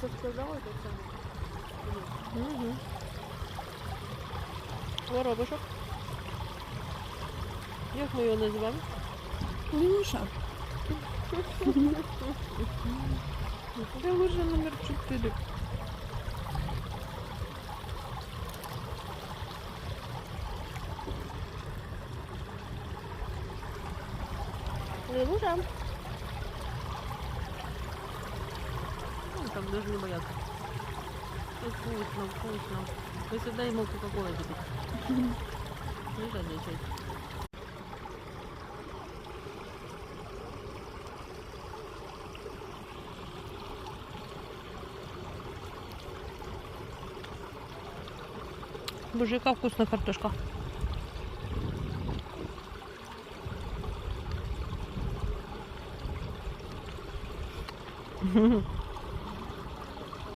соскладала так само. Угу. Воробушок. Як ми його називаємо? Лягуша. Це лише номер 4. Лягуша. Там даже не бояться. Ой, Вкусно, вкусно. Мы всегда ему кока-кола купить. Не жадничай. Боже, яка вкусна картошка.